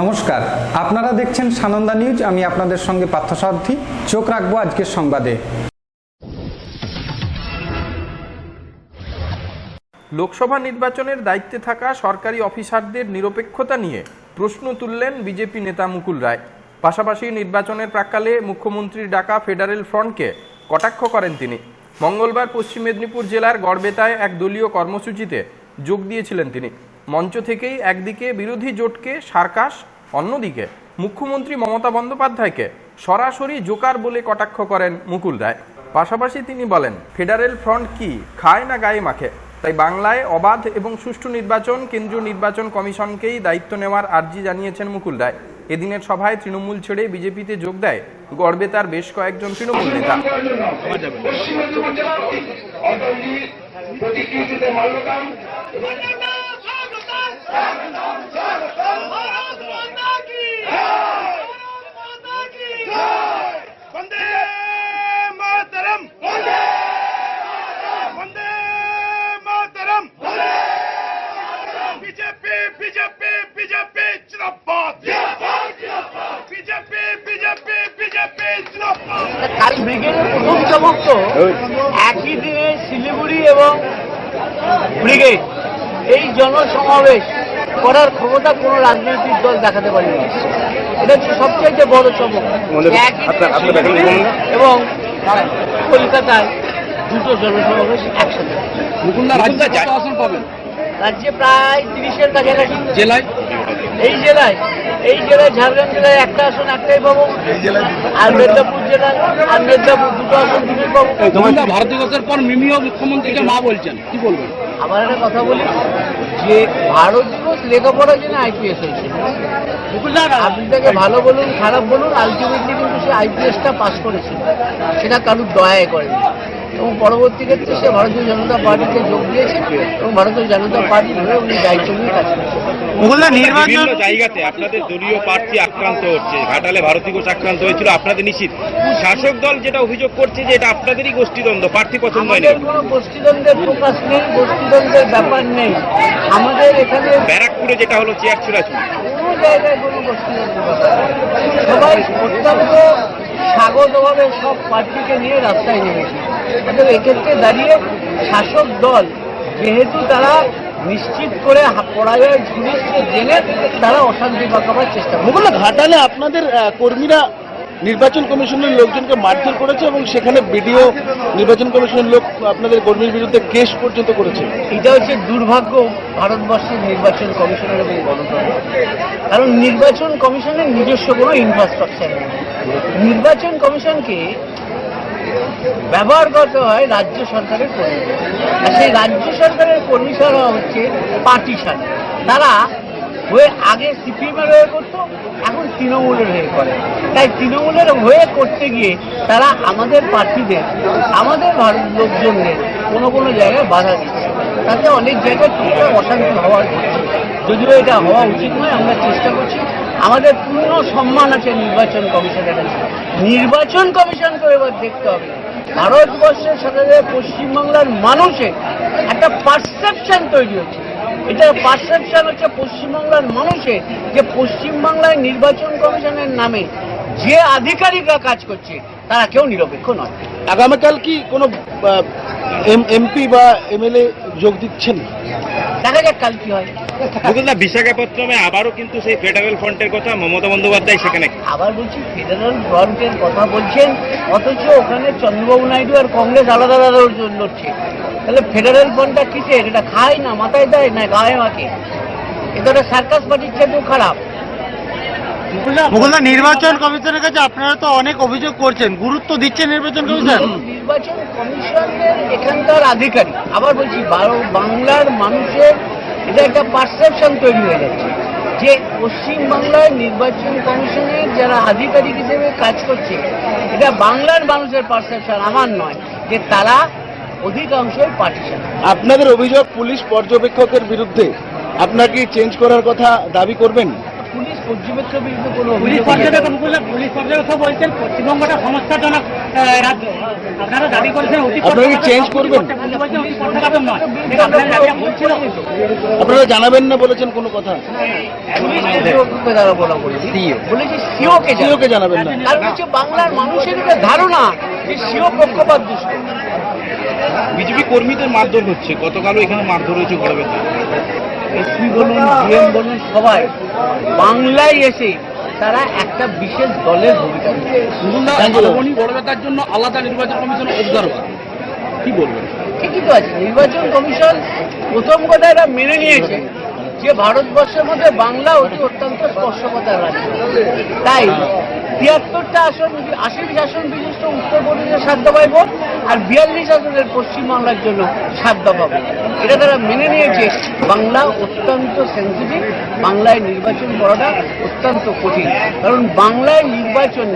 নমস্কার। আপনারা দেখছেন সানন্দা নিউজ, আমি আপনাদের সঙ্গে পার্থসারথী। চোখ রাখব আজকের সংবাদে। লোকসভা নির্বাচনের দায়িত্বে থাকা সরকারি অফিসারদের নিরপেক্ষতা নিয়ে প্রশ্ন তুললেন বিজেপি নেতা মুকুল রায়। পাশাপাশি নির্বাচনের প্রাক্কালে মুখ্যমন্ত্রীর ডাকা ফেডারেল ফ্রন্টকে কটাক্ষ করেন তিনি। মঙ্গলবার পশ্চিম মেদিনীপুর জেলার গড়বেতায় এক দলীয় কর্মসূচিতে যোগ দিয়েছিলেন তিনি। মঞ্চ থেকেই একদিকে বিরোধী জোটকে সার্কাস, অন্যদিকে মুখ্যমন্ত্রী মমতা বন্দ্যোপাধ্যায়কে সরাসরি জোকার বলে কটাক্ষ করেন মুকুল রায়। পাশাপাশি তিনি বলেন, ফেডারেল ফ্রন্ট কি, খায় না গায়ে মাখে? তাই বাংলায় অবাধ এবং সুষ্ঠু নির্বাচন, কেন্দ্রীয় নির্বাচন কমিশনকেই দায়িত্ব নেওয়ার আর্জি জানিয়েছেন মুকুল রায়। এদিনের সভায় তৃণমূল ছেড়ে বিজেপিতে যোগ দেয় গর্বে তার বেশ কয়েকজন তৃণমূল নেতা। কাল ব্রিগেডের প্রথম চমক তো একই দিনে শিলিগুড়ি এবং ব্রিগেড এই জনসমাবেশ। করার ক্ষমতা কোনো রাজনৈতিক দল দেখাতে পারেনি। এটা হচ্ছে সবচেয়ে বড় চমক। এবং কলকাতায় দুটো জনসমাবেশ একসাথে। রাজ্যে প্রায় তিরিশের কাছাকাছি। জেলায়? এই জেলায় এই জেলায় ঝাড়গ্রাম জেলায় একটা আসন একটাই পাবো। আর মেদিনীপুর জেলায় আর মেদিনীপুর দুটো আসন দুটোই পাবো। ভারত দিবসের পর মিমিও মুখ্যমন্ত্রীকে মা বলছেন? কি বলবেন? আবার একটা কথা বলি যে ভারত দিবস লেখাপড়ার জন্য আইপিএস হয়েছে। আপনি তাকে ভালো বলুন খারাপ বলুন আলটিমেটলি কিন্তু সে আইপিএসটা পাস করেছিল সেটা কারুর দয়ায় করেনি। এবং পরবর্তী ক্ষেত্রে সে ভারতীয় জনতা পার্টিতে যোগ দিয়েছে এবং ভারতীয় জনতা পার্টি ধরে উনি দায়িত্ব নিয়ে কাজ করছেন। বিভিন্ন জায়গাতে আপনাদের দলীয় প্রার্থী আক্রান্ত হচ্ছে। ঘাটালে ভারতী ঘোষ আক্রান্ত হয়েছিল আপনাদের নিশ্চিত? শাসক দল যেটা অভিযোগ করছে যে এটা আপনাদেরই গোষ্ঠীদ্বন্দ্ব প্রার্থী পছন্দ হয়নি। কোনো গোষ্ঠীদ্বন্দ্বের প্রকাশ নেই গোষ্ঠীদ্বন্দ্বের ব্যাপার নেই। আমাদের এখানে ব্যারাকপুরে যেটা হলো চেয়ার ছোড়াছুড়ি কোনো জায়গায় কোনো গোষ্ঠীদ্বন্দ্ব সবাই অত্যন্ত স্বাগতভাবে সব পার্টিকে নিয়ে রাস্তায় নেমেছে। অতএব এক্ষেত্রে দাঁড়িয়ে শাসক দল যেহেতু তারা নিশ্চিত করে পরাজয় ঝুলিচ্ছে জেনে তারা অশান্তি পাকাবার চেষ্টা করে। ঘাটালে আপনাদের কর্মীরা নির্বাচন কমিশনের লোকজনকে মারধর করেছে এবং সেখানে বিডিও নির্বাচন কমিশনের লোক আপনাদের কর্মীর বিরুদ্ধে কেস পর্যন্ত করেছে। এটা হচ্ছে দুর্ভাগ্য ভারতবর্ষের নির্বাচন কমিশনের এবং গণতন্ত্র। কারণ নির্বাচন কমিশনের নিজস্ব কোনো ইনফ্রাস্ট্রাকচার নেই। নির্বাচন কমিশনকে ব্যবহার হয় রাজ্য সরকারের কর্মী আর সেই রাজ্য সরকারের কর্মীরা হচ্ছে পার্টিশন। তারা হয়ে আগে সিপিএমের হয়ে করতো, এখন তৃণমূলের হয়ে করে। তাই তৃণমূলের হয়ে করতে গিয়ে তারা আমাদের প্রার্থীদের, আমাদের ভারত লোকজনদের কোনো কোনো জায়গায় বাধা দিচ্ছে। তাতে অনেক জায়গায় টুকটাক অশান্তি হওয়ার যদিও এটা হওয়া উচিত নয়, আমরা চেষ্টা করছি। আমাদের পূর্ণ সম্মান আছে নির্বাচন কমিশনের কাছে। নির্বাচন কমিশনকে এবার দেখতে হবে। ভারতবর্ষের সাথে পশ্চিমবাংলার মানুষের একটা পারসেপশন তৈরি হচ্ছে। এটা পারসেপশন হচ্ছে পশ্চিমবাংলার মানুষের যে পশ্চিমবাংলায় নির্বাচন কমিশনের নামে যে আধিকারিকরা কাজ করছে তারা কেউ নিরপেক্ষ নয়। আগামীকাল কি কোনো এমপি বা এমএলএ যোগ দিচ্ছেন? দেখা যাক কাল কি হয়। মুকুলদা বিশাখাপত্তনমে আবারও কিন্তু সেই ফেডারেল ফ্রন্টের কথা মমতা বন্দ্যোপাধ্যায় সেখানে আবার বলছি ফেডারেল ফ্রন্টের কথা বলছেন অথচ ওখানে চন্দ্রবাবু নাইডু আর কংগ্রেস আলাদা আলাদা লড়ছে তাহলে ফেডারেল ফ্রন্টটা কিসের? এটা খায় না মাথায় দেয় না গায়ে মাকে এটা একটা সার্কাস পার্টির চেয়েও খারাপ। মুকুলদা নির্বাচন কমিশনের কাছে আপনারা তো অনেক অভিযোগ করছেন। গুরুত্ব দিচ্ছেন নির্বাচন কমিশন? নির্বাচন কমিশনের এখানকার আধিকারিক। আবার বলছি বারো- বাংলার মানুষের এটা একটা পারসেপশন তৈরি হয়ে যাচ্ছে। যে পশ্চিম বাংলায় নির্বাচন কমিশনের যারা আধিকারিক হিসেবে কাজ করছে এটা বাংলার মানুষের পারসেপশন আমার নয় যে তারা অধিকাংশই পার্টিশন আপনাদের অভিযোগ পুলিশ পর্যবেক্ষকের বিরুদ্ধে আপনার কি চেঞ্জ করার কথা দাবি করবেন? পুলিশ পর্যবেক্ষকের বিরুদ্ধে কোনো পুলিশ পর্যবেক্ষক পুলিশ পর্যবেক্ষক বলছেন পশ্চিমবঙ্গটা সমস্যাজনক। আপনারা কি চেঞ্জ করবেন? আপনারা জানাবেন না বলেছেন কোনো কথা? সিওকে জানাবেন না। বাংলার মানুষের একটা ধারণা যে সিও পক্ষপাত দুষ্ট বিজেপি কর্মীদের মারধর হচ্ছে। গতকালও এখানে মারধর হয়েছে গড়বেতে এসপি বলুন ডিএম বলুন সবাই বাংলায় এসে তারা একটা বিশেষ দলের ভূমিকা জন্য আলাদা নির্বাচন কমিশন অবজারভার কি বলবেন? ঠিকই তো আছে। নির্বাচন কমিশন প্রথম কথা এরা মেনে নিয়েছে। যে ভারতবর্ষের মধ্যে বাংলা অতি অত্যন্ত স্পর্শকতার রাজ্য। তাই তিয়াত্তরটা আসন আশি আসন বিশিষ্ট উত্তরপ্রদেশের সাধ্য পাইব আর বিয়াল্লিশ আসনের পশ্চিমবাংলার জন্য সাধ্য পাবো এটা তারা মেনে নিয়েছে। বাংলা অত্যন্ত সেন্সিটিভ বাংলায় নির্বাচন করাটা অত্যন্ত কঠিন। কারণ বাংলায় নির্বাচন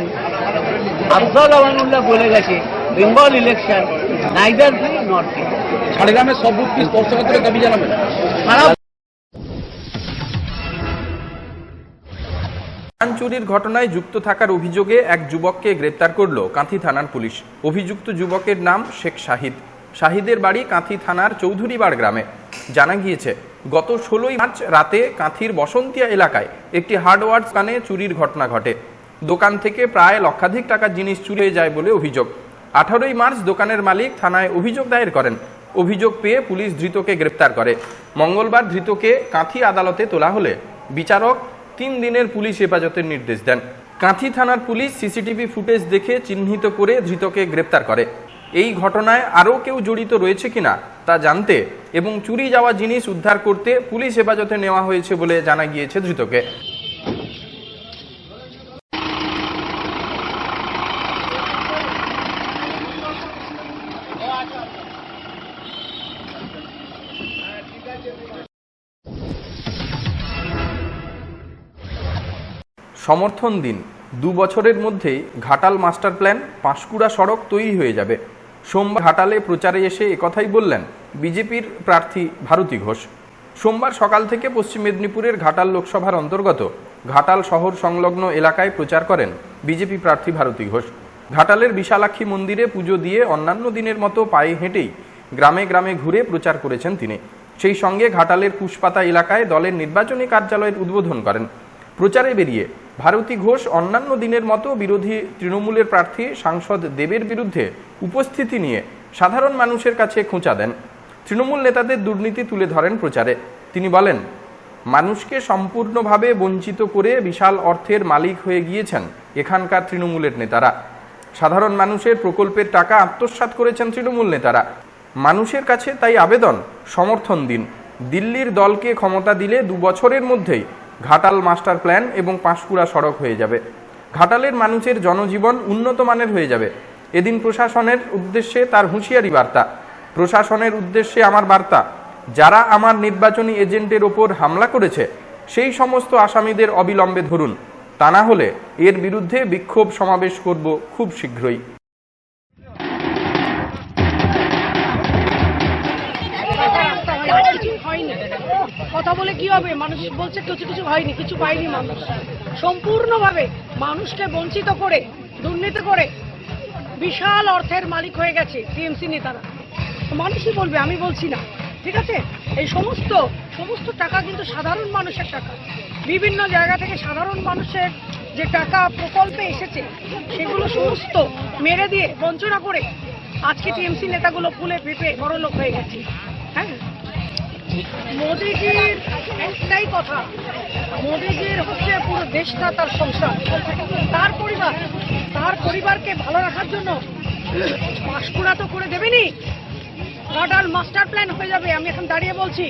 আফজাল আমানুল্লাহ বলে গেছে Bengal election neither free not free ঝাড়গ্রামের সব বুথ কি স্পর্শকাতরের দাবি জানাবেন। ধান চুরির ঘটনায় যুক্ত থাকার অভিযোগে এক যুবককে গ্রেপ্তার করল কাঁথি থানার পুলিশ। অভিযুক্ত যুবকের নাম শেখ শাহিদ। শাহিদের বাড়ি কাঁথি থানার চৌধুরীবাড় গ্রামে। জানা গিয়েছে, গত ষোলোই মার্চ রাতে কাঁথির বসন্তিয়া এলাকায় একটি হার্ডওয়ার দোকানে চুরির ঘটনা ঘটে। দোকান থেকে প্রায় লক্ষাধিক টাকার জিনিস চুরি হয়ে যায় বলে অভিযোগ। আঠারোই মার্চ দোকানের মালিক থানায় অভিযোগ দায়ের করেন। অভিযোগ পেয়ে পুলিশ ধৃতকে গ্রেপ্তার করে। মঙ্গলবার ধৃতকে কাঁথি আদালতে তোলা হলে বিচারক তিন দিনের পুলিশ হেফাজতের নির্দেশ দেন। কাঁথি থানার পুলিশ সিসিটিভি ফুটেজ দেখে চিহ্নিত করে ধৃতকে গ্রেপ্তার করে। এই ঘটনায় আরও কেউ জড়িত রয়েছে কিনা তা জানতে এবং চুরি যাওয়া জিনিস উদ্ধার করতে পুলিশ হেফাজতে নেওয়া হয়েছে বলে জানা গিয়েছে ধৃতকে। সমর্থন দিন। দু বছরের মধ্যেই ঘাটাল মাস্টার প্ল্যান পাঁশকুড়া সড়ক তৈরি হয়ে যাবে। সোমবার ঘাটালে প্রচারে এসে একথাই বললেন বিজেপির প্রার্থী ভারতী ঘোষ। সোমবার সকাল থেকে পশ্চিম মেদিনীপুরের ঘাটাল লোকসভার অন্তর্গত ঘাটাল শহর সংলগ্ন এলাকায় প্রচার করেন বিজেপি প্রার্থী ভারতী ঘোষ। ঘাটালের বিশালাক্ষী মন্দিরে পুজো দিয়ে অন্যান্য দিনের মতো পায়ে হেঁটেই গ্রামে গ্রামে ঘুরে প্রচার করেছেন তিনি। সেই সঙ্গে ঘাটালের পুষ্পাতা এলাকায় দলের নির্বাচনী কার্যালয়ের উদ্বোধন করেন। প্রচারে বেরিয়ে ভারতী ঘোষ অন্যান্য দিনের মতো বিরোধী তৃণমূলের প্রার্থী সাংসদ দেবের বিরুদ্ধে উপস্থিতি নিয়ে সাধারণ মানুষের কাছে খোঁচা দেন। তৃণমূল নেতাদের দুর্নীতি তুলে ধরেন প্রচারে। তিনি বলেন, মানুষকে সম্পূর্ণভাবে বঞ্চিত করে বিশাল অর্থের মালিক হয়ে গিয়েছেন এখানকার তৃণমূলের নেতারা। সাধারণ মানুষের প্রকল্পের টাকা আত্মসাৎ করেছেন তৃণমূল নেতারা। মানুষের কাছে তাই আবেদন, সমর্থন দিন। দিল্লির দলকে ক্ষমতা দিলে দু বছরের মধ্যেই ঘাটাল মাস্টার প্ল্যান এবং পাঁশকুড়া সড়ক হয়ে যাবে। ঘাটালের মানুষের জনজীবন উন্নত মানের হয়ে যাবে। এদিন প্রশাসনের উদ্দেশ্যে তার হুঁশিয়ারি বার্তা। প্রশাসনের উদ্দেশ্যে আমার বার্তা, যারা আমার নির্বাচনী এজেন্টের ওপর হামলা করেছে, সেই সমস্ত আসামিদের অবিলম্বে ধরুন। তা না হলে এর বিরুদ্ধে বিক্ষোভ সমাবেশ করব খুব শীঘ্রই। কথা বলে কি হবে? মানুষ বলছে কিছু কিছু হয়নি, কিছু পায়নি মানুষ। সম্পূর্ণভাবে মানুষকে বঞ্চিত করে, দুর্নীতি করে বিশাল অর্থের মালিক হয়ে গেছে টিএমসি নেতারা। মানুষই বলবে, আমি বলছি না, ঠিক আছে? এই সমস্ত সমস্ত টাকা কিন্তু সাধারণ মানুষের টাকা। বিভিন্ন জায়গা থেকে সাধারণ মানুষের যে টাকা প্রকল্পে এসেছে, সেগুলো সমস্ত মেরে দিয়ে বঞ্চনা করে আজকে টিএমসি নেতাগুলো ফুলে পেঁপে বড় লোক হয়ে গেছে। হ্যাঁ? মোদিজির একটাই কথা। মোদিজির হচ্ছে পুরো দেশটা তার সংসার। তার পরিবার, তার পরিবারকে ভালো রাখার জন্য পাঁশকুড়া তো করে দেবেনি। ঘাটাল মাস্টার প্ল্যান হয়ে যাবে। আমি এখন দাঁড়িয়ে বলছি,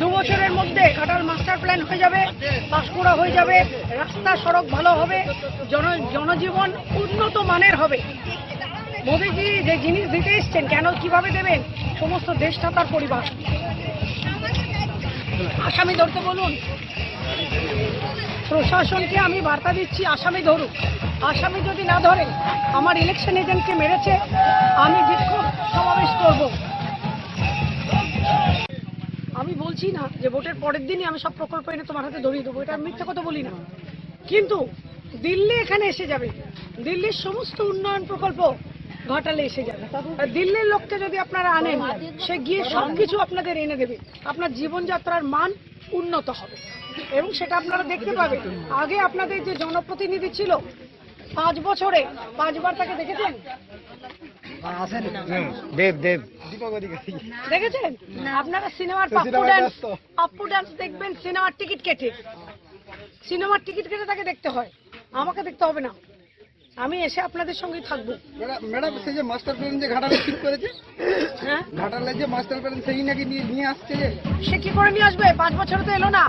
দু বছরের মধ্যে ঘাটাল মাস্টার প্ল্যান হয়ে যাবে পাঁশকুড়া হয়ে যাবে, রাস্তা, সড়ক ভালো হবে, জন, জনজীবন উন্নত মানের হবে। মোদিজি যে জিনিস দিতে এসছেন, কেন কীভাবে দেবেন, সমস্ত দেশটা তার পরিবার। আসামি ধরতে বলুন। প্রশাসনকে আমি বার্তা দিচ্ছি, আসামি ধরুক। আসামি যদি না ধরে, আমার ইলেকশন এজেন্টকে মেরেছে, আমি বিক্ষোভ সমাবেশ করব। আমি বলছি না যে ভোটের পরের দিনই আমি সব প্রকল্প এনে তোমার হাতে ধরিয়ে দেবো, এটা আমি মিথ্যা কথা বলি না। কিন্তু দিল্লি এখানে এসে যাবে। দিল্লির সমস্ত উন্নয়ন প্রকল্প ঘটালে এসে যাবে। দিল্লির লোককে যদি আপনারা আনেন সে গিয়ে সবকিছু আপনাদের এনে দেবে। আপনার জীবনযাত্রার মান উন্নত হবে। এবং সেটা আপনারা দেখতে পাবেন। আগে আপনাদের যে জনপ্রতিনিধি ছিল পাঁচ বছরে পাঁচবার তাকে দেখেছেন? দেব দেব। দেখেছেন? আপনারা সিনেমার পাপ্পু ডান্স পাপ্পু ডান্স দেখবেন সিনেমার টিকিট কেটে। সিনেমার টিকিট কেটে তাকে দেখতে হয়। আমাকে দেখতে হবে না। আমি এসে আপনাদের সঙ্গে থাকব। ম্যাডাম সেই যে মাস্টার প্ল্যান যে ঘাটালে ঠিক করেছে? হ্যাঁ? ঘাটালে যে মাস্টার প্ল্যান সেই নাকি নিয়ে নিয়ে আসছে যে? সে কি করে নিয়ে আসবে? পাঁচ বছর তো এলো না।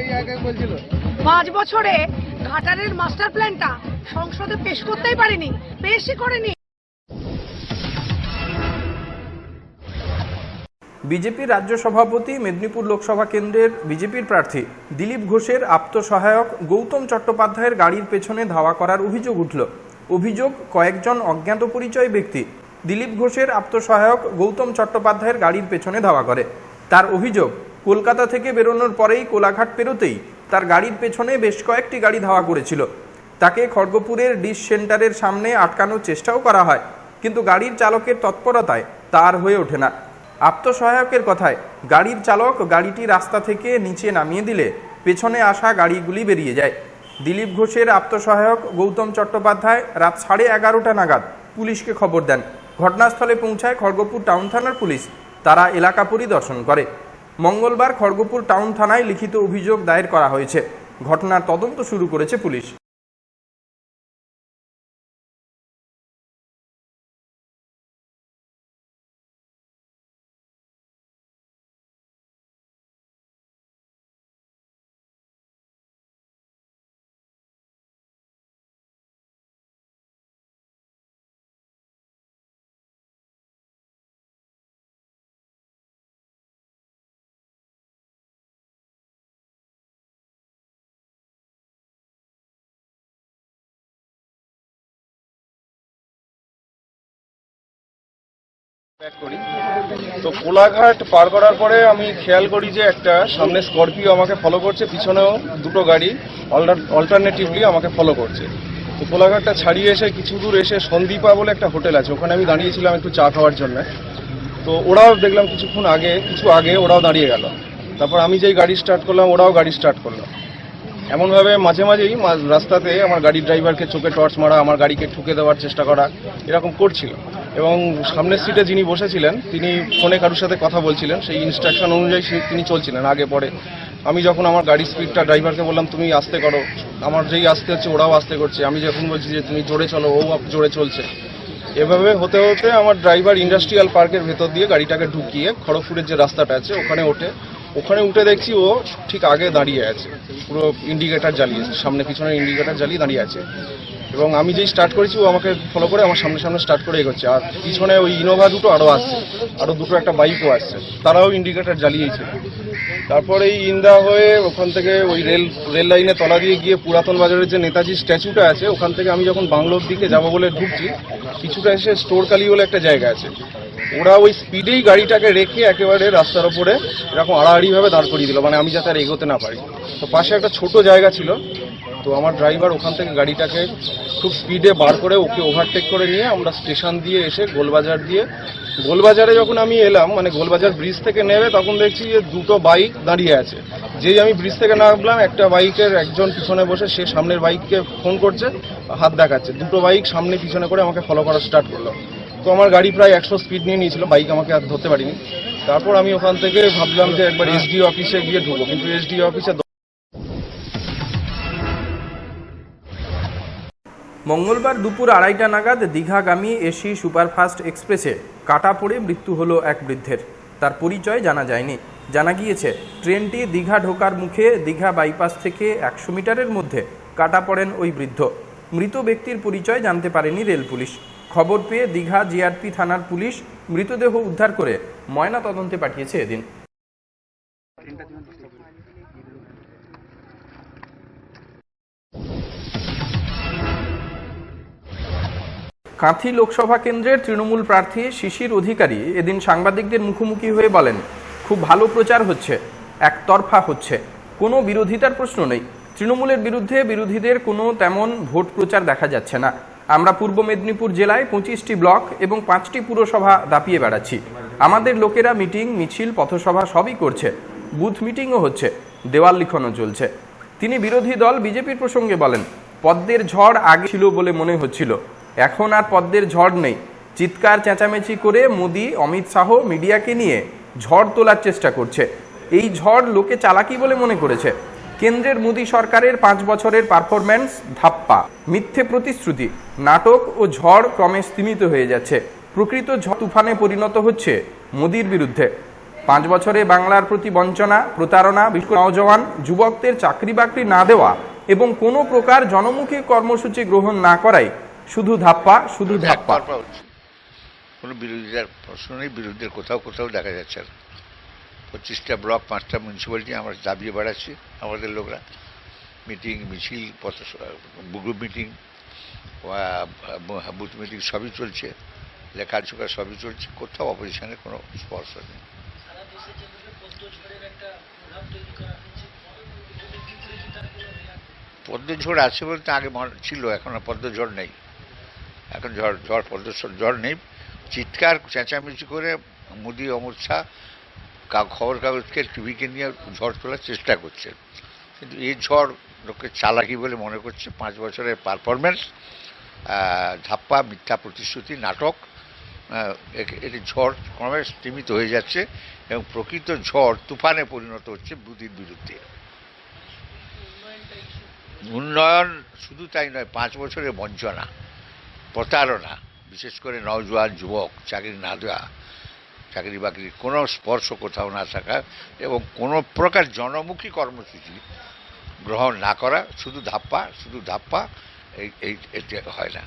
এই আগে বলছিল। পাঁচ বছরে ঘাটারের মাস্টার প্ল্যানটা সংসদে পেশ করতেই পারিনি পেশই করেনি। বিজেপির রাজ্য সভাপতি মেদিনীপুর লোকসভা কেন্দ্রের বিজেপির প্রার্থী দিলীপ ঘোষের আপ্তসহায়ক গৌতম চট্টোপাধ্যায়ের গাড়ির পেছনে ধাওয়া করার অভিযোগ উঠল। অভিযোগ, কয়েকজন অজ্ঞাত পরিচয় ব্যক্তি। দিলীপ ঘোষের আপ্তসহায়ক গৌতম চট্টোপাধ্যায়ের গাড়ির পেছনে ধাওয়া করে। তার অভিযোগ, কলকাতা থেকে বেরোনোর পরেই কোলাঘাট পেরোতেই তার গাড়ির পেছনে বেশ কয়েকটি গাড়ি ধাওয়া করেছিল। তাকে খড়গপুরের ডিশ সেন্টারের সামনে আটকানোর চেষ্টাও করা হয়। কিন্তু গাড়ির চালকের তৎপরতায় তার হয়ে ওঠে না। আত্মসহায়কের কথায়, গাড়ির চালক গাড়িটি রাস্তা থেকে নিচে নামিয়ে দিলে পেছনে আসা গাড়িগুলি বেরিয়ে যায়। দিলীপ ঘোষের আত্মসহায়ক গৌতম চট্টোপাধ্যায় রাত সাড়ে এগারোটা নাগাদ পুলিশকে খবর দেন। ঘটনাস্থলে পৌঁছায় খড়গপুর টাউন থানার পুলিশ। তারা এলাকা পরিদর্শন করে। মঙ্গলবার খড়গপুর টাউন থানায় লিখিত অভিযোগ দায়ের করা হয়েছে। ঘটনার তদন্ত শুরু করেছে পুলিশ। তো কোলাঘাট পার করার পরে আমি খেয়াল করি যে একটা, সামনে স্করপিও আমাকে ফলো করছে, পিছনেও দুটো গাড়ি অল্টারনেটিভলি আমাকে ফলো করছে। তো কোলাঘাটটা ছাড়িয়ে এসে কিছু দূর এসে সন্দীপা বলে একটা হোটেল আছে, ওখানে আমি দাঁড়িয়েছিলাম একটু চা খাওয়ার জন্য। তো ওরাও দেখলাম কিছুক্ষণ আগে, কিছু আগে ওরাও দাঁড়িয়ে গেল। তারপর আমি যেই গাড়ি স্টার্ট করলাম, ওরাও গাড়ি স্টার্ট করল। এমনভাবে মাঝে মাঝেই রাস্তাতে আমার গাড়ির ড্রাইভারকে চোখে টর্চ মারা, আমার গাড়িকে ঠুকে দেওয়ার চেষ্টা করা, এরকম করছিল। এবং সামনের সিটে যিনি বসেছিলেন, তিনি ফোনে কারোর সাথে কথা বলছিলেন। সেই ইনস্ট্রাকশন অনুযায়ী তিনি চলছিলেন আগে পরে। আমি যখন আমার গাড়ির স্পিডটা ড্রাইভারকে বললাম, তুমি আস্তে করো। আমার যেই আসতে হচ্ছে, ওরাও আস্তে করছে। আমি যখন বলছি যে, তুমি জোরে চলো, ও জোরে চলছে। এভাবে হতে হতে আমার ড্রাইভার ইন্ডাস্ট্রিয়াল পার্কের ভেতর দিয়ে গাড়িটাকে ঢুকিয়ে খড়গপুরের যে রাস্তাটা আছে, ওখানে ওঠে। ওখানে উঠে দেখছি ও ঠিক আগে দাঁড়িয়ে আছে। পুরো ইন্ডিকেটার জ্বালিয়েছে সামনে পিছনে ইন্ডিকেটার জ্বালিয়ে দাঁড়িয়ে আছে। এবং আমি যেই স্টার্ট করেছি, ও আমাকে ফলো করে আমার সামনে সামনে স্টার্ট করে এগোচ্ছে। আর পিছনে ওই ইনোভা দুটো আরও আসছে আরও দুটো একটা বাইকও আসছে তারাও ইন্ডিকেটার জ্বালিয়েছে। তারপরে এই ইন্দা হয়ে ওখান থেকে ওই রেল রেল লাইনে তলা দিয়ে গিয়ে পুরাতন বাজারের যে নেতাজি স্ট্যাচুটা আছে, ওখান থেকে আমি যখন বাংলোর দিকে যাব বলে ঢুকছি, কিছুটা এসে স্টোরকালি বলে একটা জায়গা আছে। ওরা ওই স্পিডেই গাড়িটাকে রেখে একেবারে রাস্তার ওপরে এরকম আড়াআড়িভাবে দাঁড় করিয়ে দিল মানে আমি যাতে আর এগোতে না পারি। তো পাশে একটা ছোট জায়গা ছিল তো আমার ড্রাইভার ওখান থেকে গাড়িটাকে খুব স্পিডে বার করে ওকে ওভারটেক করে নিয়ে আমরা স্টেশন দিয়ে এসে গোলবাজার দিয়ে, গোলবাজারে যখন আমি এলাম মানে গোলবাজার ব্রিজ থেকে নেমে তখন দেখছি যে দুটো বাইক দাঁড়িয়ে আছে। যেই আমি ব্রিজ থেকে নামলাম, একটা বাইকের একজন পিছনে বসে, সে সামনের বাইককে ফোন করছে, হাত দেখাচ্ছে। দুটো বাইক সামনে পিছনে করে আমাকে ফলো করা স্টার্ট করল। তো আমার গাড়ি প্রায় একশো স্পিড নিয়ে নিয়েছিল বাইক আমাকে আর ধরতে পারিনি। তারপর আমি ওখান থেকে ভাবলাম যে একবার এসডি অফিসে গিয়ে ঢুকবো, কিন্তু এসডি অফিসে মঙ্গলবার দুপুর আড়াইটা নাগাদ দীঘাগামী এসি সুপারফাস্ট এক্সপ্রেসে কাটা পড়ে মৃত্যু হলো এক বৃদ্ধের। তার পরিচয় জানা যায়নি। জানা গিয়েছে, ট্রেনটি দীঘা ঢোকার মুখে দীঘা বাইপাস থেকে একশো মিটারের মধ্যে কাটা পড়েন ওই বৃদ্ধ। মৃত ব্যক্তির পরিচয় জানতে পারেনি রেল পুলিশ। খবর পেয়ে দীঘা জিআরপি থানার পুলিশ মৃতদেহ উদ্ধার করে ময়না তদন্তে পাঠিয়েছে এদিন। কাঁথি লোকসভা কেন্দ্রের তৃণমূল প্রার্থী শিশির অধিকারী এদিন সাংবাদিকদের মুখোমুখি হয়ে বলেন, খুব ভালো প্রচার হচ্ছে, একতরফা হচ্ছে। কোনো বিরোধিতার প্রশ্ন নেই। তৃণমূলের বিরুদ্ধে বিরোধীদের কোনো তেমন ভোট প্রচার দেখা যাচ্ছে না। আমরা পূর্ব মেদিনীপুর জেলায় পঁচিশটি ব্লক এবং পাঁচটি পুরসভা দাপিয়ে বেড়াচ্ছি। আমাদের লোকেরা মিটিং, মিছিল, পথসভা সবই করছে। বুথ মিটিংও হচ্ছে। দেওয়াল লিখনও চলছে। তিনি বিরোধী দল বিজেপির প্রসঙ্গে বলেন, পদ্মের ঝড় আগে ছিল বলে মনে হচ্ছিল। এখন আর পদ্মের ঝড় নেই। চিৎকার, চেঁচামেচি করে মোদি, অমিত শাহ মিডিয়াকে নিয়ে ঝড় তোলার চেষ্টা করছে। এই ঝড় লোকে চালাকি বলে মনে করেছে। কেন্দ্রের মোদী সরকারের পাঁচ বছরের পারফরম্যান্স ধাপ্পা, মিথ্যে প্রতিশ্রুতি, নাটক ও ঝড় ক্রমে স্তীমিত হয়ে যাচ্ছে। প্রকৃত ঝড় তুফানে পরিণত হচ্ছে মোদির বিরুদ্ধে। পাঁচ বছরে বাংলার প্রতি বঞ্চনা, প্রতারণা নওজওয়ান যুবকদের চাকরি বাকরি না দেওয়া এবং কোনো প্রকার জনমুখী কর্মসূচি গ্রহণ না করাই শুধু ধাপ্পা শুধু ধাপ্পা কোনো বিরোধীদের প্রশ্ন নেই বিরোধীদের কোথাও কোথাও দেখা যাচ্ছে না। পঁচিশটা ব্লক পাঁচটা মিউনিসিপ্যালিটি আমরা দাবিয়ে বেড়াচ্ছি আমাদের লোকরা। মিটিং মিছিল পথ গ্রুপ মিটিং বুথ মিটিং সবই চলছে। লেখাচোখা সবই চলছে। কোথাও অপোজিশনের কোনো স্পর্শ নেই। পদ্মঝড় আছে বলতে আগে ছিল এখন আর পদ্মঝড় নেই। এখন ঝড় ঝড় পদ্মঝড় ঝড় নেই। চিৎকার, চেঁচামেচি করে মোদি, অমিত শাহ খবর কাগজকে টিভিকে নিয়ে ঝড় তোলার চেষ্টা করছে কিন্তু এই ঝড় লোকে চালাকি বলে মনে করছে। পাঁচ বছরের পারফরমেন্স ধাপ্পা, মিথ্যা প্রতিশ্রুতি, নাটক এটি ঝড় ক্রমে স্তীমিত হয়ে যাচ্ছে এবং প্রকৃত ঝড় তুফানে পরিণত হচ্ছে বুদির বিরুদ্ধে। উন্নয়ন শুধু তাই নয়, পাঁচ বছরের বঞ্চনা। প্রতারণা বিশেষ করে নওজোয়ান যুবক চাকরি না দেওয়া চাকরি বাকরির কোনো স্পর্শ কোথাও না থাকা এবং কোনো প্রকার জনমুখী কর্মসূচি গ্রহণ না করা শুধু ধাপ্পা শুধু ধাপ্পা এই এই এটা হয় না।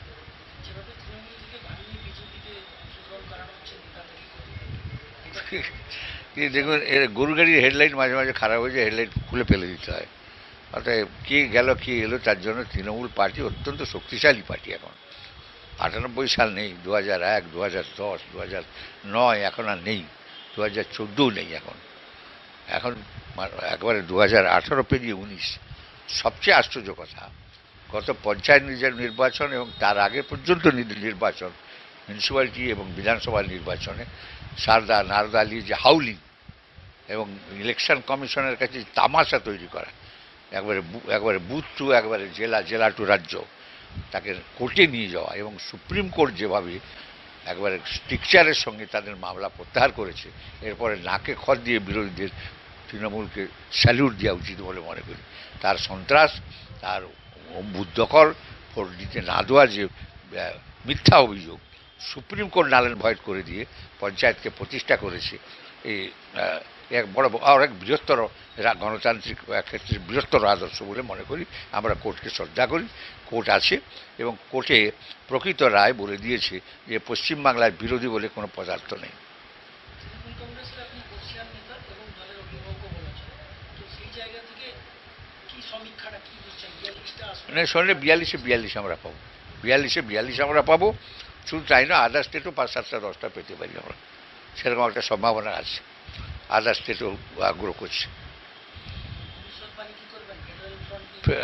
দেখুন এর গরু গাড়ির হেডলাইট মাঝে মাঝে খারাপ হয়ে যায় হেডলাইট খুলে ফেলে দিতে হয়। অর্থাৎ কে গেল কে এলো তার জন্য তৃণমূল পার্টি অত্যন্ত শক্তিশালী পার্টি এখন। আটানব্বই সাল নেই দু হাজার এক দু হাজার দশ দু হাজার নয়, এখন আর নেই দু হাজার চোদ্দোও নেই এখন। এখন একবারে দু হাজার আঠারো পেরিয়ে উনিশ। সবচেয়ে আশ্চর্য কথা, গত পঞ্চায়েত নির্বাচন এবং তার আগে পর্যন্ত নির্বাচন মিউনিসিপ্যালিটি এবং বিধানসভা নির্বাচনে সারদা, নারদা, আলী যে হাউলিং এবং ইলেকশন কমিশনের কাছে তামাশা তৈরি করা, একবারে একবারে বুথ টু, একবারে জেলা জেলা টু রাজ্য। তাকে কোর্টে নিয়ে যাওয়া এবং সুপ্রিম কোর্ট যেভাবে একবারে স্ট্রিকচারের সঙ্গে তাদের মামলা প্রত্যাহার করেছে, এরপরে নাকে খত দিয়ে বিরোধীদের তৃণমূলকে স্যালিউট দেওয়া উচিত বলে মনে করি। তার সন্ত্রাস, তার বুদ্ধকর ভোট দিতে না দেওয়া যে মিথ্যা অভিযোগ, সুপ্রিম কোর্ট নালেন ভয়েড করে দিয়ে পঞ্চায়েতকে প্রতিষ্ঠা করেছে। এই এক বড়, আর এক বৃহত্তর গণতান্ত্রিক ক্ষেত্রে বৃহত্তর আদর্শ বলে মনে করি। আমরা কোর্টকে শ্রদ্ধা করি। কোর্ট আছে এবং কোর্টে প্রকৃত রায় বলে দিয়েছে যে পশ্চিমবাংলার বিরোধী বলে কোনো পদার্থ নেই। মানে শোনে বিয়াল্লিশে বিয়াল্লিশ আমরা পাবো। বিয়াল্লিশে বিয়াল্লিশ আমরা পাবো। শুধু তাই না আদার স্টেটও পাঁচ সাতটা দশটা পেতে পারি আমরা। সেরকম একটা সম্ভাবনা আছে। আদার স্টেটও আগ্রহ করছে।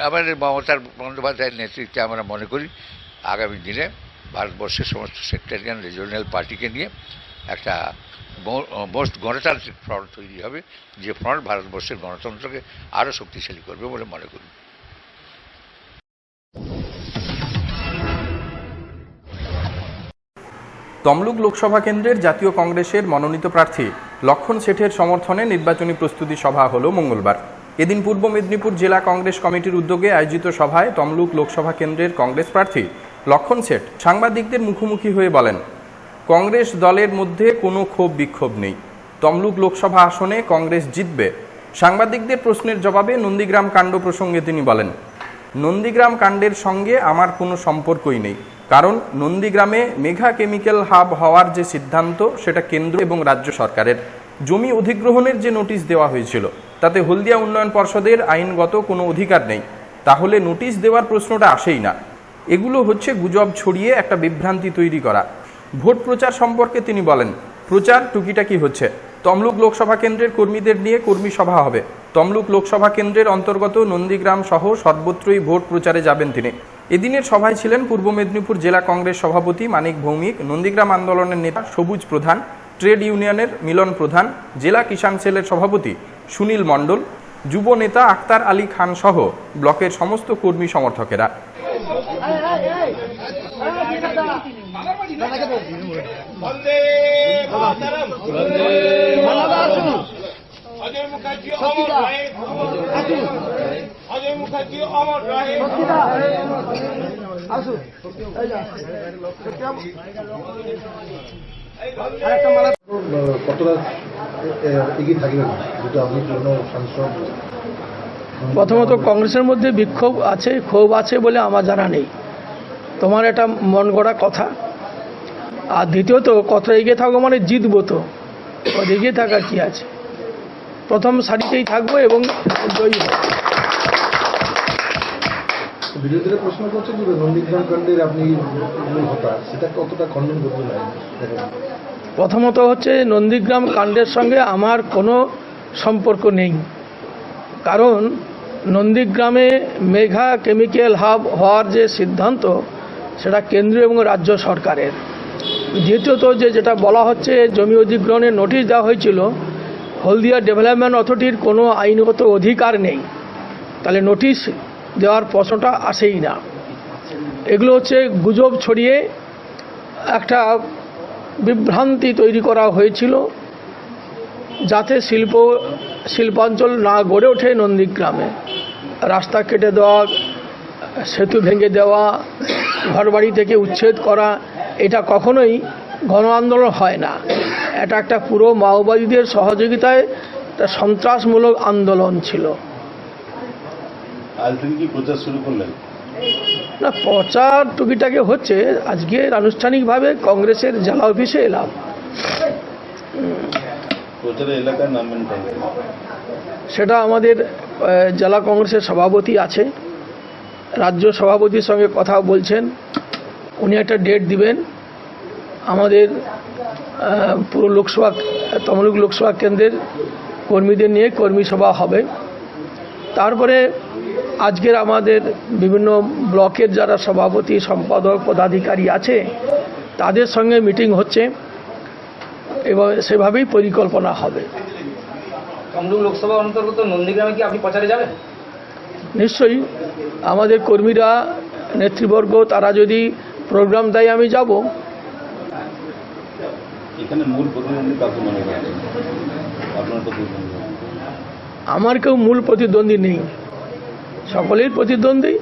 আমাদের মমতার বন্দ্যোপাধ্যায়ের নেতৃত্বে আমরা মনে করি, আগামী দিনে ভারতবর্ষের সমস্ত সেক্টরিয়ান রিজিওনাল পার্টিকে নিয়ে একটা মোস্ট গণতান্ত্রিক ফ্রন্ট তৈরি হবে, যে ফ্রন্ট ভারতবর্ষের গণতন্ত্রকে আরও শক্তিশালী করবে বলে মনে করি। তমলুক লোকসভা কেন্দ্রের জাতীয় কংগ্রেসের মনোনীত প্রার্থী লক্ষণ শেঠের সমর্থনে নির্বাচনী প্রস্তুতি সভা হল মঙ্গলবার। এদিন পূর্ব মেদিনীপুর জেলা কংগ্রেস কমিটির উদ্যোগে আয়োজিত সভায় তমলুক লোকসভা কেন্দ্রের কংগ্রেস প্রার্থী লক্ষণ শেঠ সাংবাদিকদের মুখোমুখি হয়ে বলেন, কংগ্রেস দলের মধ্যে কোনো ক্ষোভ বিক্ষোভ নেই। তমলুক লোকসভা আসনে কংগ্রেস জিতবে। সাংবাদিকদের প্রশ্নের জবাবে নন্দীগ্রাম কাণ্ড প্রসঙ্গে তিনি বলেন, নন্দীগ্রাম কাণ্ডের সঙ্গে আমার কোনো সম্পর্কই নেই। কারণ নন্দীগ্রামে মেঘা কেমিক্যাল হাব হওয়ার যে সিদ্ধান্ত, সেটা কেন্দ্র এবং রাজ্য সরকারের। জমি অধিগ্রহণের যে নোটিশ দেওয়া হয়েছিল তাতে হলদিয়া উন্নয়ন পর্ষদের আইনগত কোনো অধিকার নেই। তাহলে নোটিশ দেওয়ার প্রশ্নটা আসেই না। এগুলো হচ্ছে গুজব ছড়িয়ে একটা বিভ্রান্তি তৈরি করা। ভোট প্রচার সম্পর্কে তিনি বলেন, প্রচার টুকিটাকি হচ্ছে? তমলুক লোকসভা কেন্দ্রের কর্মীদের নিয়ে কর্মী সভা হবে। তমলুক লোকসভা কেন্দ্রের অন্তর্গত নন্দীগ্রাম সহ সর্বত্রই ভোট প্রচারে যাবেন তিনি। এদিনের সভায় ছিলেন পূর্ব মেদিনীপুর জেলা কংগ্রেস সভাপতি মানিক ভৌমিক, নন্দীগ্রাম আন্দোলনের নেতা সবুজ প্রধান ট্রেড ইউনিয়নের মিলন প্রধান, জেলা কিষাণ সেলের সভাপতি সুনীল মণ্ডল, যুব নেতা আক্তার আলী খান সহ ব্লকের সমস্ত কর্মী সমর্থকেরা। কতটা এগিয়ে থাকবেন যেটা সাংসদ প্রথমত কংগ্রেসের মধ্যে বিক্ষোভ আছে ক্ষোভ আছে বলে আমার জানা নেই। তোমার এটা মন গড়া কথা। আর দ্বিতীয়ত কত এগিয়ে থাকব মানে জিতবো তো। এগিয়ে থাকা কি আছে? প্রথম সারিতেই থাকব এবং জয়ী বিরোধীরা প্রশ্ন করছে যে নন্দীগ্রাম কাণ্ডের আপনি সেটা কতটা খণ্ডন করতে প্রথমত হচ্ছে নন্দীগ্রাম কাণ্ডের সঙ্গে আমার কোনো সম্পর্ক নেই। কারণ নন্দীগ্রামে মেঘা কেমিক্যাল হাব হওয়ার যে সিদ্ধান্ত, সেটা কেন্দ্রীয় এবং রাজ্য সরকারের। দ্বিতীয়ত যে যেটা বলা হচ্ছে, জমি অধিগ্রহণের নোটিশ দেওয়া হয়েছিল, হলদিয়া ডেভেলপমেন্ট অথরিটির কোনো আইনগত অধিকার নেই। তাহলে নোটিশ দেওয়ার প্রশ্নটা আসেই না। এগুলো হচ্ছে গুজব ছড়িয়ে একটা বিভ্রান্তি তৈরি করা হয়েছিল যাতে শিল্প, শিল্পাঞ্চল না গড়ে ওঠে নন্দীগ্রামে। রাস্তা কেটে দেওয়া, সেতু ভেঙে দেওয়া, ঘরবাড়ি থেকে উচ্ছেদ করা, এটা কখনোই গণ আন্দোলন হয় না। এটা একটা পুরো মাওবাদীদের সহযোগিতায় একটা সন্ত্রাসমূলক আন্দোলন ছিল। না প্রচার টুকিটাকে হচ্ছে। আজকে আনুষ্ঠানিকভাবে কংগ্রেসের জেলা অফিসে এলাম। সেটা আমাদের জেলা কংগ্রেসের সভাপতি আছে। রাজ্য সভাপতির সঙ্গে কথা বলছেন। উনি একটা ডেট দিবেন। আমাদের পুরো লোকসভা তমলুক লোকসভা কেন্দ্রের কর্মীদের নিয়ে কর্মী সভা হবে। তারপরে আজকের আমাদের বিভিন্ন ব্লকের যারা সভাপতি সম্পাদক পদাধিকারী আছে তাদের সঙ্গে মিটিং হচ্ছে। এবং সেভাবেই পরিকল্পনা হবে। লোকসভা অন্তর্গত নন্দীগ্রামে কি আপনি প্রচারে যাবেন? নিশ্চয়ই। আমাদের কর্মীরা নেতৃবর্গ তারা যদি প্রোগ্রাম দেয় আমি যাব। মনে আমার কেউ মূল প্রতিদ্বন্দ্বী নেই। সকলেই প্রতিদ্বন্দ্বী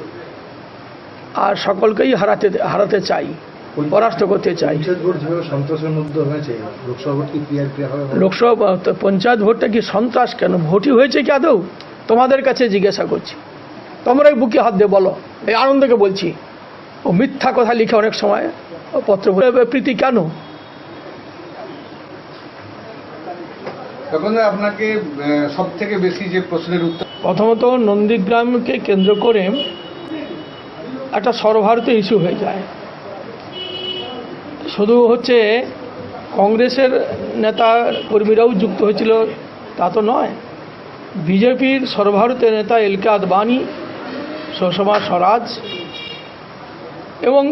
আর সকলকেই হারাতে হারাতে চাই পরাস্ত করতে চাই। লোকসভা পঞ্চায়েত ভোটটা কি সন্ত্রাস কেন? ভোটই হয়েছে কি আদৌ? তোমাদের কাছে জিজ্ঞাসা করছি। তোমরাই বুকে হাত দিয়ে বলো। এই আনন্দকে বলছি। ও মিথ্যা কথা লিখে অনেক সময় ও পত্র প্রীতি কেন? আপনাকে সব থেকে বেশি যে প্রশ্নের উত্তর প্রথমত নন্দীগ্রামকে কেন্দ্র করে একটা সর্বভারতীয় ইস্যু হয়ে যায়। শুধু হচ্ছে কংগ্রেসের নেতা কর্মীরাও যুক্ত হয়েছিল, তা তো নয়। বিজেপির সর্বভারতীয় নেতা এলকে আদবানি সুষমা স্বরাজ এবং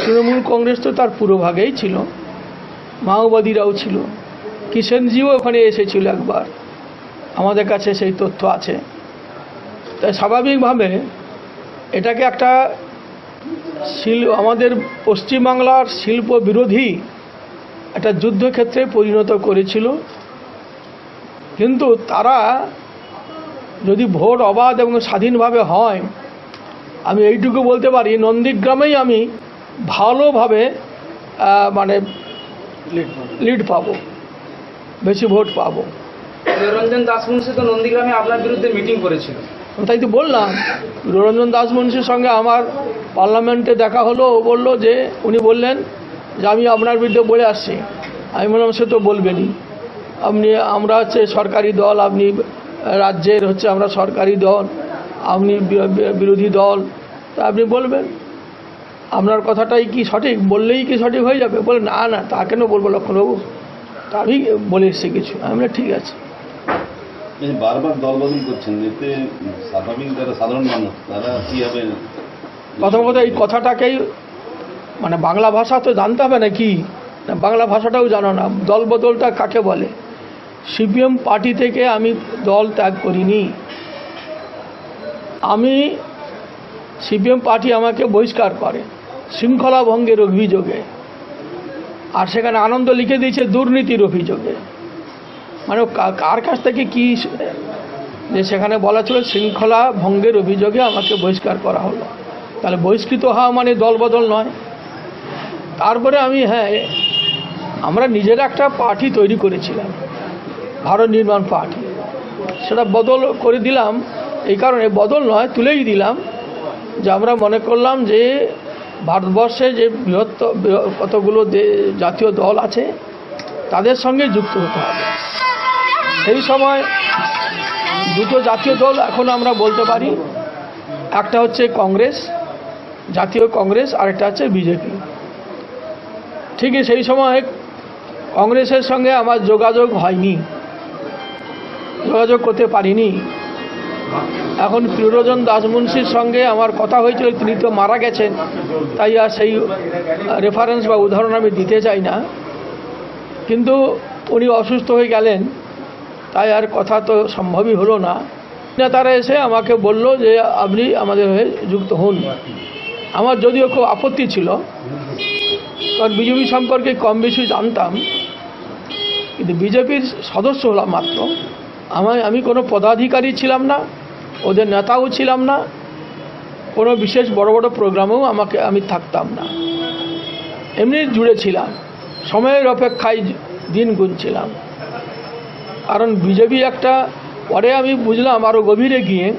তৃণমূল কংগ্রেস তো তার পুরোভাগেই ছিল, মাওবাদীরাও ছিল। কিষেনজিও ওখানে এসেছিল একবার। আমাদের কাছে সেই তথ্য আছে। তাই স্বাভাবিকভাবে এটাকে একটা শিল আমাদের পশ্চিমবাংলার শিল্প বিরোধী একটা যুদ্ধক্ষেত্রে পরিণত করেছিল। কিন্তু তারা যদি ভোট অবাধ এবং স্বাধীনভাবে হয় আমি এইটুকু বলতে পারি নন্দীগ্রামেই আমি ভালোভাবে মানে লিড পাবো। বেশি ভোট পাবো। নিরঞ্জন দাসমুন্সি তো নন্দীগ্রামে আপনার বিরুদ্ধে মিটিং করেছিল। তাই তো বললাম। রঞ্জন দাস মুন্সির সঙ্গে আমার পার্লামেন্টে দেখা হলো ও বলল যে উনি বললেন যে আমি আপনার বিরুদ্ধে বলে আসছি। আমি বললাম সে তো বলবেনই। আপনি আমরা হচ্ছে সরকারি দল আপনি রাজ্যের হচ্ছে আমরা সরকারি দল আপনি বিরোধী দল তা আপনি বলবেন। আপনার কথাটাই কি সঠিক? বললেই কি সঠিক হয়ে যাবে? বলে না না তা কেন বলব লক্ষণবাবু? আমি বলে এসেছি কিছু আমি বললাম, ঠিক আছে। বারবার দল বদল করছেন এতে স্বাভাবিক যারা সাধারণ মানুষ তারা কি হবে? প্রথমত এই কথাটাকেই মানে বাংলা ভাষা তো জানতে হবে না কি বাংলা ভাষাটাও জানো না। দল বদলটা কাকে বলে? সিপিএম পার্টি থেকে আমি দল ত্যাগ করিনি। আমি সিপিএম পার্টি আমাকে বহিষ্কার করে শৃঙ্খলা ভঙ্গের অভিযোগে। আর সেখানে আনন্দ লিখে দিয়েছে দুর্নীতির অভিযোগে। মানে কার কাছ থেকে কি যে সেখানে বলা ছিল শৃঙ্খলা ভঙ্গের অভিযোগে আমাকে বহিষ্কার করা হলো। তাহলে বহিষ্কৃত হওয়া মানে দলবদল নয়। তারপরে আমি হ্যাঁ আমরা নিজেরা একটা পার্টি তৈরি করেছিলাম, ভারত নির্মাণ পার্টি। সেটা বদল করে দিলাম, এই কারণে বদল নয়, তুলেই দিলাম যে আমরা মনে করলাম যে ভারতবর্ষে যে বৃহত্তর বৃহ- কতগুলো জাতীয় দল আছে, তাদের সঙ্গে যুক্ত হতে হবে। সেই সময় দুটো জাতীয় দল এখন আমরা বলতে পারি, একটা হচ্ছে কংগ্রেস, জাতীয় কংগ্রেস আরেকটা হচ্ছে বিজেপি। ঠিকই সেই সময় কংগ্রেসের সঙ্গে আমার যোগাযোগ হয়নি, যোগাযোগ করতে পারিনি। এখন প্রিয়রঞ্জন দাসমুন্সির সঙ্গে আমার কথা হয়েছিল, তিনি তো মারা গেছেন, তাই আর সেই রেফারেন্স বা উদাহরণ আমি দিতে চাই না। কিন্তু উনি অসুস্থ হয়ে গেলেন, তাই আর কথা তো সম্ভবই হলো না। নেতারা এসে আমাকে বলল যে, আপনি আমাদের হয়ে যুক্ত হন। আমার যদিও খুব আপত্তি ছিল, কারণ বিজেপি সম্পর্কে কম বেশি জানতাম, কিন্তু বিজেপির সদস্য হলাম মাত্র। আমার আমি কোনো পদাধিকারী ছিলাম না ওদের নেতাও ছিলাম না, কোনো বিশেষ বড় বড় প্রোগ্রামেও আমাকে, আমি থাকতাম না। এমনি জুড়ে ছিলাম, সময়ের অপেক্ষায় দিন গুনছিলাম। কারণ বিজেপি একটা, পরে আমি বুঝলাম আরও গভীরে গিয়ে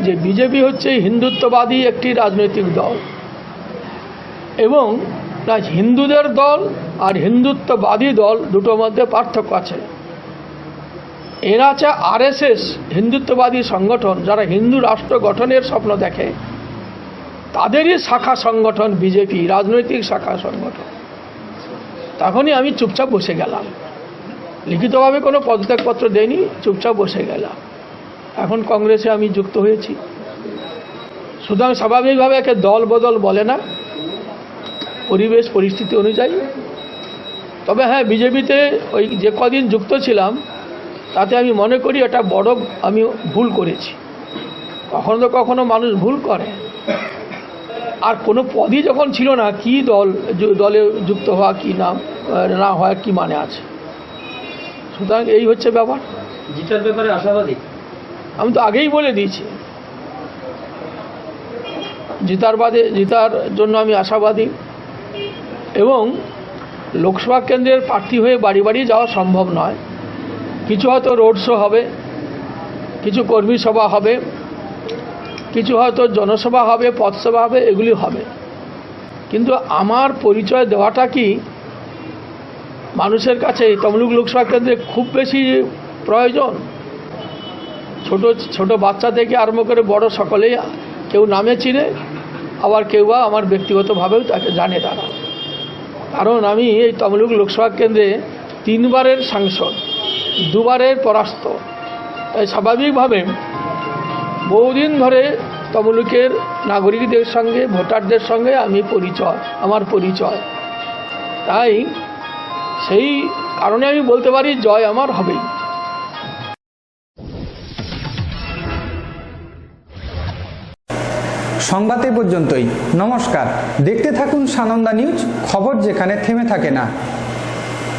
যে বিজেপি হচ্ছে হিন্দুত্ববাদী একটি রাজনৈতিক দল। এবং হিন্দুদের দল আর হিন্দুত্ববাদী দল দুটোর মধ্যে পার্থক্য আছে। এরা আছে আরএসএস হিন্দুত্ববাদী সংগঠন, যারা হিন্দু রাষ্ট্র গঠনের স্বপ্ন দেখে। তাদেরই শাখা সংগঠন বিজেপি রাজনৈতিক শাখা সংগঠন। তখনই আমি চুপচাপ বসে গেলাম। লিখিতভাবে কোনো পদত্যাগপত্র দেয়নি চুপচাপ বসে গেলাম। এখন কংগ্রেসে আমি যুক্ত হয়েছি। সুতরাং স্বাভাবিকভাবে একে দল বদল বলে না। পরিবেশ, পরিস্থিতি অনুযায়ী। তবে হ্যাঁ বিজেপিতে ওই যে কদিন যুক্ত ছিলাম তাতে আমি মনে করি এটা বড় আমি ভুল করেছি। কখনো তো কখনো মানুষ ভুল করে। আর কোনো পদই যখন ছিল না কি দল দলে যুক্ত হওয়া কি না না হওয়া কি মানে আছে? সুতরাং এই হচ্ছে ব্যাপার। জিতার ব্যাপারে আশাবাদী? আমি তো আগেই বলে দিয়েছি। জিতার বাদে জিতার জন্য আমি আশাবাদী। এবং লোকসভা কেন্দ্রের প্রার্থী হয়ে বাড়ি বাড়ি যাওয়া সম্ভব নয়। কিছু হয়তো রোড শো হবে, কিছু কর্মী সভা হবে, কিছু হয়তো জনসভা হবে পথসভা হবে, এগুলি হবে। কিন্তু আমার পরিচয় দেওয়াটা কি? মানুষের কাছে তমলুক লোকসভা কেন্দ্রে খুব বেশি প্রয়োজন। ছোট ছোট বাচ্চা থেকে আরম্ভ করে বড় সকলেই কেউ নামে চিনে, আবার কেউ বা আমার ব্যক্তিগতভাবেও তাকে জানে তারা। কারণ আমি এই তমলুক লোকসভা কেন্দ্রে তিনবারের সাংসদ। দুবারের পরাস্ত। তাই স্বাভাবিকভাবে বহুদিন ধরে তমলুকের নাগরিকদের সঙ্গে, ভোটারদের সঙ্গে আমি পরিচয়, আমার পরিচয়। তাই সেই কারণে আমি বলতে পারি জয় আমার হবেই। সংবাদ এ পর্যন্তই। নমস্কার। দেখতে থাকুন সানন্দা নিউজ, খবর যেখানে থেমে থাকে না।